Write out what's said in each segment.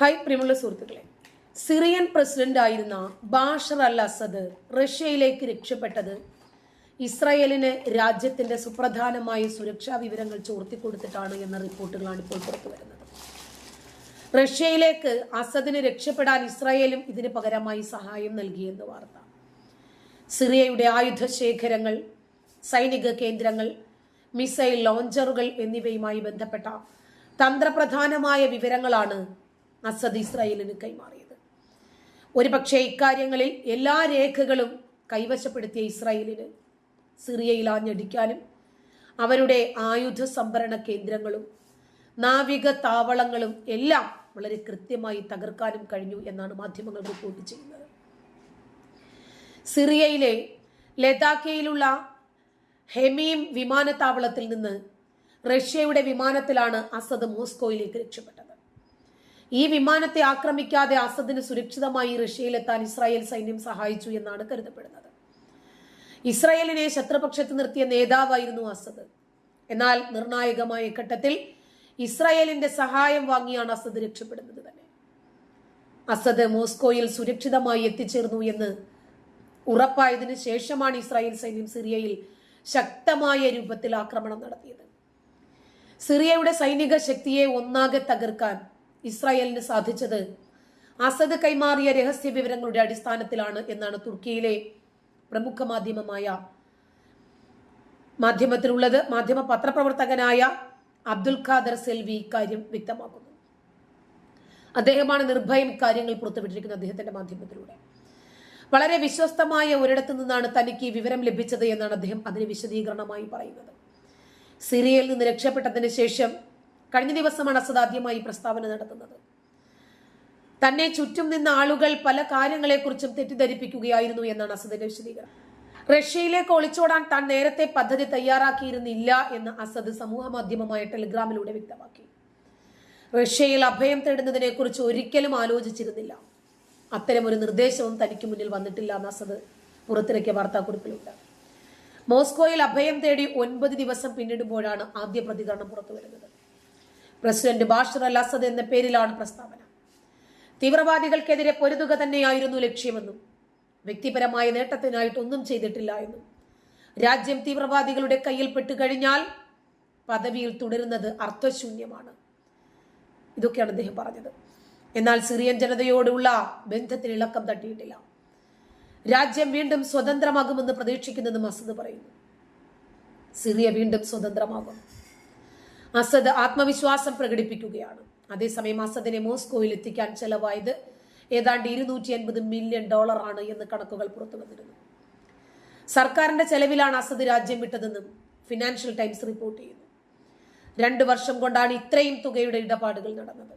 Hi പ്രിയമുള്ള സുഹൃത്തുക്കളെ. Syrian president ആയിരുന്ന ബാഷർ അൽ അസദ് റഷ്യയിലേക്ക് രക്ഷപ്പെട്ടത് ഇസ്രായേലിന് രാജ്യത്തിന്റെ സുപ്രധാനമായ സുരക്ഷാ വിവരങ്ങൾ ചോർത്തിക്കൊടുത്തിട്ടാണ് എന്ന റിപ്പോർട്ടുകളാണ് ഇപ്പോൾ പുറത്തു വരുന്നത്. റഷ്യയിലേക്ക് അസദിന് രക്ഷപ്പെടാൻ ഇസ്രായേലും ഇതിന് പകരമായി സഹായം നൽകിയെന്ന് വാർത്ത. സിറിയയുടെ ആയുധ ശേഖരങ്ങൾ സൈനിക കേന്ദ്രങ്ങൾ മിസൈൽ ലോഞ്ചറുകൾ എന്നിവയുമായി ബന്ധപ്പെട്ട തന്ത്രപ്രധാനമായ വിവരങ്ങളാണ് അസദ് ഇസ്രായേലിന് കൈമാറിയത്. ഒരുപക്ഷെ ഇക്കാര്യങ്ങളിൽ എല്ലാ രേഖകളും കൈവശപ്പെടുത്തിയ ഇസ്രായേലിന് സിറിയയിൽ ആഞ്ഞടിക്കാനും അവരുടെ ആയുധ സംഭരണ കേന്ദ്രങ്ങളും നാവിക താവളങ്ങളും എല്ലാം വളരെ കൃത്യമായി തകർക്കാനും കഴിഞ്ഞു എന്നാണ് മാധ്യമങ്ങൾ റിപ്പോർട്ട് ചെയ്യുന്നത്. സിറിയയിലെ ലതാക്കയിലുള്ള ഹെമീം വിമാനത്താവളത്തിൽ നിന്ന് റഷ്യയുടെ വിമാനത്തിലാണ് അസദ് മോസ്കോയിലേക്ക് രക്ഷപ്പെട്ടത്. ഈ വിമാനത്തെ ആക്രമിക്കാതെ അസദിന് സുരക്ഷിതമായി റഷ്യയിലെത്താൻ ഇസ്രായേൽ സൈന്യം സഹായിച്ചു എന്നാണ് കരുതപ്പെടുന്നത്. ഇസ്രായേലിനെ ശത്രുപക്ഷത്ത് നിർത്തിയ നേതാവായിരുന്നു അസദ്. എന്നാൽ നിർണായകമായ ഘട്ടത്തിൽ ഇസ്രായേലിന്റെ സഹായം വാങ്ങിയാണ് അസദ് രക്ഷപ്പെടുന്നത് തന്നെ. അസദ് മോസ്കോയിൽ സുരക്ഷിതമായി എത്തിച്ചേർന്നു എന്ന് ഉറപ്പായതിനു ശേഷമാണ് ഇസ്രായേൽ സൈന്യം സിറിയയിൽ ശക്തമായ രൂപത്തിൽ ആക്രമണം നടത്തിയത്. സിറിയയുടെ സൈനിക ശക്തിയെ ഒന്നാകെ തകർക്കാൻ ഇസ്രായേലിന് സാധിച്ചത്. അസദ് കൈമാറിയ രഹസ്യ വിവരങ്ങളുടെ അടിസ്ഥാനത്തിലാണ് എന്നാണ് തുർക്കിയിലെ പ്രമുഖ മാധ്യമമായ മാധ്യമത്തിലുള്ളത്. മാധ്യമ പത്രപ്രവർത്തകനായ അബ്ദുൽ ഖാദർ സെൽവി ഇക്കാര്യം വ്യക്തമാക്കുന്നു. അദ്ദേഹമാണ് നിർഭയം ഇക്കാര്യങ്ങൾ പുറത്തുവിട്ടിരിക്കുന്നത് അദ്ദേഹത്തിന്റെ മാധ്യമത്തിലൂടെ. വളരെ വിശ്വസ്തമായ ഒരിടത്തു നിന്നാണ് തനിക്ക് ഈ വിവരം ലഭിച്ചത് എന്നാണ് അദ്ദേഹം അതിന് വിശദീകരണമായി പറയുന്നത്. സിറിയയിൽ നിന്ന് രക്ഷപ്പെട്ടതിന് ശേഷം കഴിഞ്ഞ ദിവസമാണ് അസദ് ആദ്യമായി പ്രസ്താവന നടത്തുന്നത്. തന്നെ ചുറ്റും നിന്ന ആളുകൾ പല കാര്യങ്ങളെക്കുറിച്ചും തെറ്റിദ്ധരിപ്പിക്കുകയായിരുന്നു എന്നാണ് അസദിന്റെ വിശദീകരണം. റഷ്യയിലേക്ക് ഒളിച്ചോടാൻ താൻ നേരത്തെ പദ്ധതി തയ്യാറാക്കിയിരുന്നില്ല എന്ന് അസദ് സമൂഹ മാധ്യമമായ ടെലിഗ്രാമിലൂടെ വ്യക്തമാക്കി. റഷ്യയിൽ അഭയം തേടുന്നതിനെ കുറിച്ച് ഒരിക്കലും ആലോചിച്ചിരുന്നില്ല. അത്തരം ഒരു നിർദ്ദേശവും തനിക്ക് മുന്നിൽ വന്നിട്ടില്ല എന്ന് അസദ് പുറത്തിറക്കിയ വാർത്താക്കുറിപ്പിലുണ്ട്. മോസ്കോയിൽ അഭയം തേടി ഒൻപത് ദിവസം പിന്നിടുമ്പോഴാണ് ആദ്യ പ്രതികരണം പുറത്തു വരുന്നത് പ്രസിഡന്റ് ബാഷർ അൽ അസദ് എന്ന പേരിലാണ് പ്രസ്താവന. തീവ്രവാദികൾക്കെതിരെ പൊരുതുക തന്നെയായിരുന്നു ലക്ഷ്യമെന്നും വ്യക്തിപരമായ നേട്ടത്തിനായിട്ടൊന്നും ചെയ്തിട്ടില്ല എന്നും. രാജ്യം തീവ്രവാദികളുടെ കയ്യിൽ പെട്ടുകഴിഞ്ഞാൽ പദവിയിൽ തുടരുന്നത് അർത്ഥശൂന്യമാണ്. ഇതൊക്കെയാണ് അദ്ദേഹം പറഞ്ഞത്. എന്നാൽ സിറിയൻ ജനതയോടുള്ള ബന്ധത്തിന് ഇളക്കം തട്ടിയിട്ടില്ല. രാജ്യം വീണ്ടും സ്വതന്ത്രമാകുമെന്ന് പ്രതീക്ഷിക്കുന്നതും അസദ് പറയുന്നു. സിറിയ വീണ്ടും സ്വതന്ത്രമാകും. അസദ് ആത്മവിശ്വാസം പ്രകടിപ്പിക്കുകയാണ്. അതേസമയം അസദിനെ മോസ്കോയിൽ എത്തിക്കാൻ ചെലവായത് ഏതാണ്ട് ഇരുന്നൂറ്റി അൻപത് മില്യൺ ഡോളറാണ് എന്ന് കണക്കുകൾ പുറത്തു വന്നിരുന്നു സർക്കാരിന്റെ ചെലവിലാണ് അസദ് രാജ്യം വിട്ടതെന്നും ഫിനാൻഷ്യൽ ടൈംസ് റിപ്പോർട്ട് ചെയ്യുന്നു. രണ്ട് വർഷം കൊണ്ടാണ് ഇത്രയും തുകയുടെ ഇടപാടുകൾ നടന്നത്.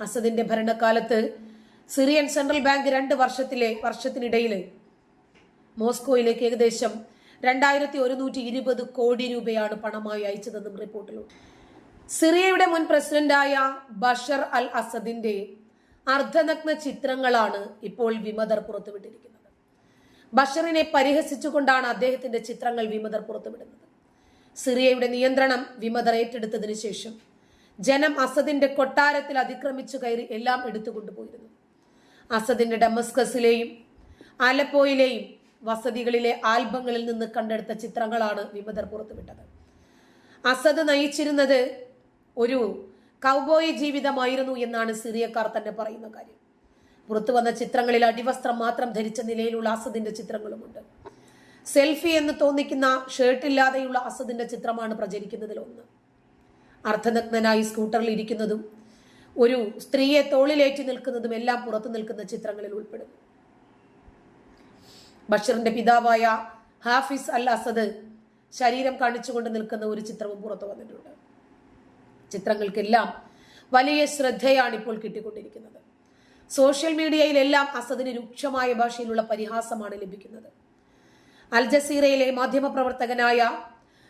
അസദിന്റെ ഭരണകാലത്ത് സിറിയൻ സെൻട്രൽ ബാങ്ക് രണ്ട് വർഷത്തിലെ വർഷത്തിനിടയിൽ മോസ്കോയിലേക്ക് ഏകദേശം രണ്ടായിരത്തി ഒരുന്നൂറ്റി ഇരുപത് കോടി രൂപയാണ് പണമായി അയച്ചതെന്നും റിപ്പോർട്ടിലുണ്ട്. സിറിയയുടെ മുൻ പ്രസിഡന്റായ ബഷർ അൽ അസദിന്റെ അർദ്ധനഗ്ന ചിത്രങ്ങളാണ് ഇപ്പോൾ വിമതർ പുറത്തുവിട്ടിരിക്കുന്നത്. ബഷറിനെ പരിഹസിച്ചുകൊണ്ടാണ് അദ്ദേഹത്തിന്റെ ചിത്രങ്ങൾ വിമതർ പുറത്തുവിടുന്നത്. സിറിയയുടെ നിയന്ത്രണം വിമതർ ഏറ്റെടുത്തതിനു ശേഷം ജനം അസദിന്റെ കൊട്ടാരത്തിൽ അതിക്രമിച്ചു കയറി എല്ലാം എടുത്തുകൊണ്ടുപോയിരുന്നു. അസദിന്റെ ഡമസ്കസിലെയും ആലപ്പോയിലെയും വസതികളിലെ ആൽബങ്ങളിൽ നിന്ന് കണ്ടെടുത്ത ചിത്രങ്ങളാണ് വിമതർ പുറത്തുവിട്ടത്. അസദ് നയിച്ചിരുന്നത് ഒരു കൗബോയി ജീവിതമായിരുന്നു എന്നാണ് സിറിയക്കാർ തന്നെ പറയുന്ന കാര്യം. പുറത്തു വന്ന ചിത്രങ്ങളിൽ അടിവസ്ത്രം മാത്രം ധരിച്ച നിലയിലുള്ള അസദിന്റെ ചിത്രങ്ങളുമുണ്ട്. സെൽഫി എന്ന് തോന്നിക്കുന്ന ഷർട്ടില്ലാതെയുള്ള അസദിന്റെ ചിത്രമാണ് പ്രചരിക്കുന്നതിൽ ഒന്ന്. അർദ്ധനഗ്നനായി സ്കൂട്ടറിൽ ഇരിക്കുന്നതും ഒരു സ്ത്രീയെ തോളിലേറ്റി നിൽക്കുന്നതും എല്ലാം പുറത്തു നിൽക്കുന്ന ചിത്രങ്ങളിൽ ഉൾപ്പെടുന്നു. ബഷീറിന്റെ പിതാവായ ഹാഫിസ് അൽ അസദ് ശരീരം കാണിച്ചുകൊണ്ട് നിൽക്കുന്ന ഒരു ചിത്രവും പുറത്തു വന്നിട്ടുണ്ട്. ചിത്രങ്ങൾക്കെല്ലാം വലിയ ശ്രദ്ധയാണ് ഇപ്പോൾ കിട്ടിക്കൊണ്ടിരിക്കുന്നത്. സോഷ്യൽ മീഡിയയിലെല്ലാം അസദിന് രൂക്ഷമായ ഭാഷയിലുള്ള പരിഹാസമാണ് ലഭിക്കുന്നത്. അൽ ജസീറയിലെ മാധ്യമപ്രവർത്തകനായ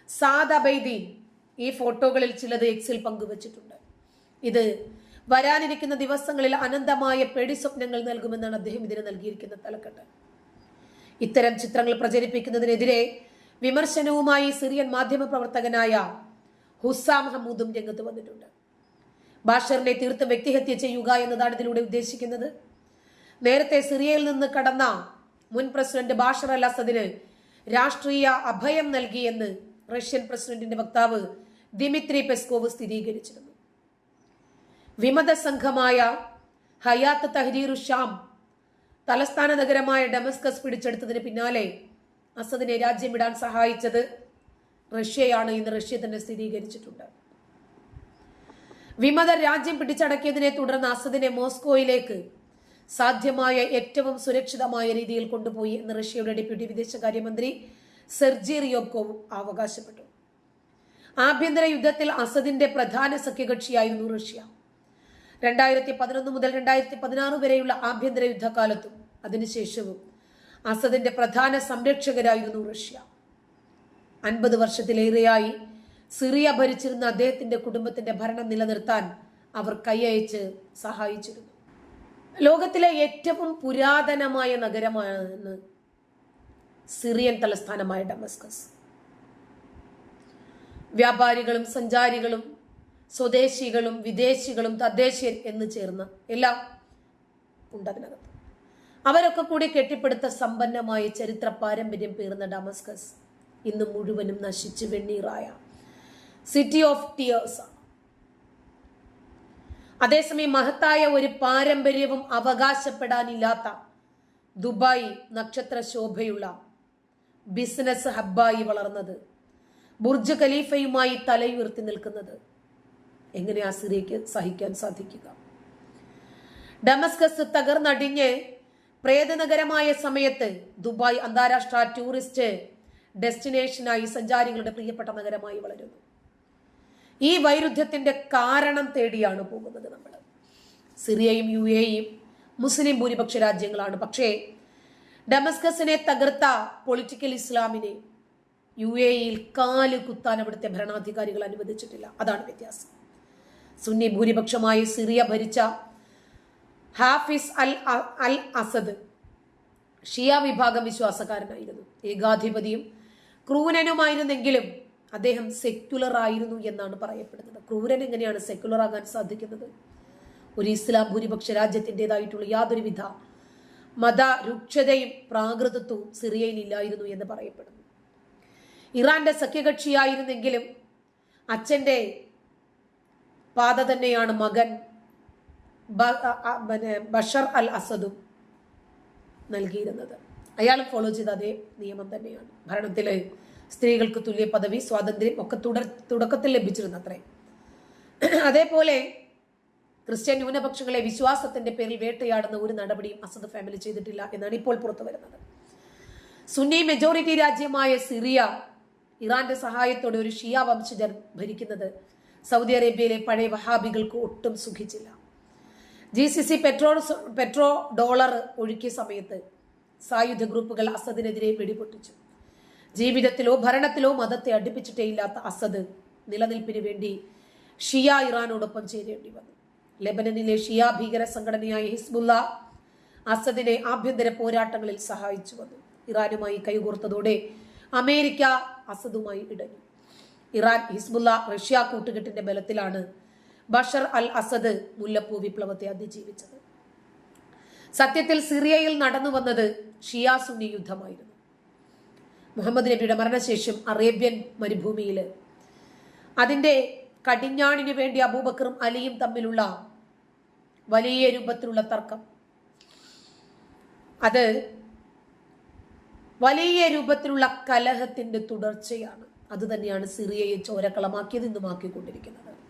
സാദ് അബൈദീൻ ഈ ഫോട്ടോകളിൽ ചിലത് എക്സിൽ പങ്കുവച്ചിട്ടുണ്ട്. ഇത് വരാനിരിക്കുന്ന ദിവസങ്ങളിൽ അനന്തമായ പേടി സ്വപ്നങ്ങൾ നൽകുമെന്നാണ് അദ്ദേഹം ഇതിന് നൽകിയിരിക്കുന്ന തലക്കെട്ട്. ഇത്തരം ചിത്രങ്ങൾ പ്രചരിപ്പിക്കുന്നതിനെതിരെ വിമർശനവുമായി സിറിയൻ മാധ്യമ പ്രവർത്തകനായ ഹുസാം ഹമൂദും രംഗത്ത് വന്നിട്ടുണ്ട്. ബാഷറിനെ തീർത്ത് വ്യക്തിഹത്യ ചെയ്യുക എന്നതാണ് ഇതിലൂടെ ഉദ്ദേശിക്കുന്നത്. നേരത്തെ സിറിയയിൽ നിന്ന് കടന്ന മുൻ പ്രസിഡന്റ് ബാഷർ അൽ അസദിന് രാഷ്ട്രീയ അഭയം നൽകിയെന്ന് റഷ്യൻ പ്രസിഡന്റിന്റെ വക്താവ് ദിമിത്രി പെസ്കോവ് സ്ഥിരീകരിച്ചിരുന്നു. വിമത സംഘമായ ഹയാത്ത് തഹരീറു ഷാം തലസ്ഥാന നഗരമായ ഡെമസ്കസ് പിടിച്ചെടുത്തതിന് പിന്നാലെ അസദിനെ രാജ്യം വിടാൻ സഹായിച്ചത് റഷ്യയാണ് ഇന്ന് റഷ്യ തന്നെ സ്ഥിരീകരിച്ചിട്ടുണ്ട്. വിമത രാജ്യം പിടിച്ചടക്കിയതിനെ തുടർന്ന് അസദിനെ മോസ്കോയിലേക്ക് സാധ്യമായ ഏറ്റവും സുരക്ഷിതമായ രീതിയിൽ കൊണ്ടുപോയി എന്ന് റഷ്യയുടെ ഡെപ്യൂട്ടി വിദേശകാര്യമന്ത്രി സെർജി റിയോക്കോവ് അവകാശപ്പെട്ടു. ആഭ്യന്തര യുദ്ധത്തിൽ അസദിന്റെ പ്രധാന സഖ്യകക്ഷിയായിരുന്നു റഷ്യ. രണ്ടായിരത്തി പതിനൊന്ന് മുതൽ രണ്ടായിരത്തി പതിനാറ് വരെയുള്ള ആഭ്യന്തര യുദ്ധകാലത്തും അതിനുശേഷവും അസദിന്റെ പ്രധാന സംരക്ഷകരായിരുന്നു റഷ്യ. അൻപത് വർഷത്തിലേറെയായി സിറിയ ഭരിച്ചിരുന്ന അദ്ദേഹത്തിന്റെ കുടുംബത്തിന്റെ ഭരണം നിലനിർത്താൻ അവർ കൈയയച്ച് സഹായിച്ചിരുന്നു. ലോകത്തിലെ ഏറ്റവും പുരാതനമായ നഗരമാണ് സിറിയൻ തലസ്ഥാനമായ ഡമസ്കസ്. വ്യാപാരികളും സഞ്ചാരികളും സ്വദേശികളും വിദേശികളും തദ്ദേശീയർ എന്ന് ചേർന്ന് എല്ലാം ഉണ്ട് അതിനകത്ത്. അവരൊക്കെ കൂടി കെട്ടിപ്പടുത്ത സമ്പന്നമായ ചരിത്ര പാരമ്പര്യം പേർന്ന ഡമസ്കസ്. ഇന്ന് മുഴുവനും നശിച്ച് വെണ്ണീറായ. സിറ്റി ഓഫ് ടിയേഴ്സ് അതേസമയം മഹത്തായ ഒരു പാരമ്പര്യവും അവകാശപ്പെടാനില്ലാത്ത ദുബായ് നക്ഷത്ര ശോഭയുള്ള ബിസിനസ് ഹബ്ബായി വളർന്നത് ബുർജ് ഖലീഫയുമായി തലയുയർത്തി നിൽക്കുന്നത് എങ്ങനെ ആ സിറിയയ്ക്ക് സഹിക്കാൻ സാധിക്കുക? ഡമസ്കസ് തകർന്നടിഞ്ഞ് പ്രേതനഗരമായ സമയത്ത് ദുബായ് അന്താരാഷ്ട്ര ടൂറിസ്റ്റ് ഡെസ്റ്റിനേഷനായി സഞ്ചാരികളുടെ പ്രിയപ്പെട്ട നഗരമായി വളരുന്നു. ഈ വൈരുദ്ധ്യത്തിന്റെ കാരണം തേടിയാണ് പോകുന്നത് നമ്മൾ സിറിയയും യു എയും മുസ്ലിം ഭൂരിപക്ഷ രാജ്യങ്ങളാണ്. പക്ഷേ ഡമസ്കസിനെ തകർത്ത പൊളിറ്റിക്കൽ ഇസ്ലാമിനെ യു എയിൽ കാൽ കുത്താൻ അവിടുത്തെ ഭരണാധികാരികൾ അനുവദിച്ചിട്ടില്ല. അതാണ് വ്യത്യാസം. സുന്നി ഭൂരിപക്ഷമായ സിറിയ ഭരിച്ച ഹാഫിസ് അൽ അൽ അസദ് ഷിയ വിഭാഗം വിശ്വാസക്കാരനായിരുന്നു. ഏകാധിപതിയും ക്രൂരനുമായിരുന്നെങ്കിലും അദ്ദേഹം സെക്യുലർ ആയിരുന്നു എന്നാണ് പറയപ്പെടുന്നത്. ക്രൂരൻ എങ്ങനെയാണ് സെക്യുലർ ആകാൻ സാധിക്കുന്നത്? ഒരു ഇസ്ലാം ഭൂരിപക്ഷ രാജ്യത്തിന്റെതായിട്ടുള്ള യാതൊരുവിധ മത രൂക്ഷതയും പ്രാകൃതത്വവും സിറിയയിൽ ഇല്ലായിരുന്നു എന്ന് പറയപ്പെടുന്നു. ഇറാന്റെ സഖ്യകക്ഷിയായിരുന്നെങ്കിലും അച്ഛന്റെ പാത തന്നെയാണ് മകൻ ബഷർ അൽ അസദും നൽകിയിരുന്നത്. അയാൾ ഫോളോ ചെയ്ത അതേ നിയമം തന്നെയാണ്. ഭരണത്തിൽ സ്ത്രീകൾക്ക് തുല്യ പദവി സ്വാതന്ത്ര്യം ഒക്കെ തുടർ തുടക്കത്തിൽ ലഭിച്ചിരുന്നു അത്രേ അതേപോലെ ക്രിസ്ത്യൻ ന്യൂനപക്ഷങ്ങളെ വിശ്വാസത്തിന്റെ പേരിൽ വേട്ടയാടുന്ന ഒരു നടപടിയും അസദ് ഫാമിലി ചെയ്തിട്ടില്ല എന്നാണ് ഇപ്പോൾ പുറത്തു വരുന്നത്. സുന്നി മെജോറിറ്റി രാജ്യമായ സിറിയ ഇറാന്റെ സഹായത്തോടെ ഒരു ഷിയ വംശജർ ഭരിക്കുന്നത് സൗദി അറേബ്യയിലെ പഴയ വഹാബികൾക്ക് ഒട്ടും സുഖിച്ചില്ല. G C C petrol petro dollar ഒഴുക്കിയ സമയത്ത് സായുധ ഗ്രൂപ്പുകൾ അസദിനെതിരെ വെടിപൊട്ടിച്ചു. ജീവിതത്തിലോ ഭരണത്തിലോ മതത്തെ അടുപ്പിച്ചിട്ടേയില്ലാത്ത അസദ് നിലനിൽപ്പിന് വേണ്ടി ഷിയ ഇറാനോടൊപ്പം ചേരേണ്ടി വന്നു. ലെബനനിലെ ഷിയ ഭീകര സംഘടനയായ ഹിസ്ബുല്ല അസദിനെ ആഭ്യന്തര പോരാട്ടങ്ങളിൽ സഹായിച്ചു വന്നു. ഇറാനുമായി കൈകോർത്തതോടെ അമേരിക്ക അസദുമായി ഇടഞ്ഞു. ഇറാൻ ഹിസ്ബുല്ല റഷ്യ കൂട്ടുകെട്ടിന്റെ ബലത്തിലാണ് ബഷർ അൽ അസദ് മുല്ലപ്പൂ വിപ്ലവത്തെ അതിജീവിച്ചത്. സത്യത്തിൽ സിറിയയിൽ നടന്നു വന്നത് ഷിയ സുന്നി യുദ്ധമായിരുന്നു. മുഹമ്മദ് നബിയുടെ മരണശേഷം അറേബ്യൻ മരുഭൂമിയിൽ അതിന്റെ കടിഞ്ഞാണിന് വേണ്ടി അബൂബക്കറും അലിയും തമ്മിലുള്ള വലിയ രൂപത്തിലുള്ള തർക്കം. അത് വലിയ രൂപത്തിലുള്ള കലഹത്തിന്റെ തുടർച്ചയാണ്. അത് തന്നെയാണ് സിറിയയെ ചോരക്കളമാക്കിയത് ഇന്നുമാക്കിക്കൊണ്ടിരിക്കുന്നത്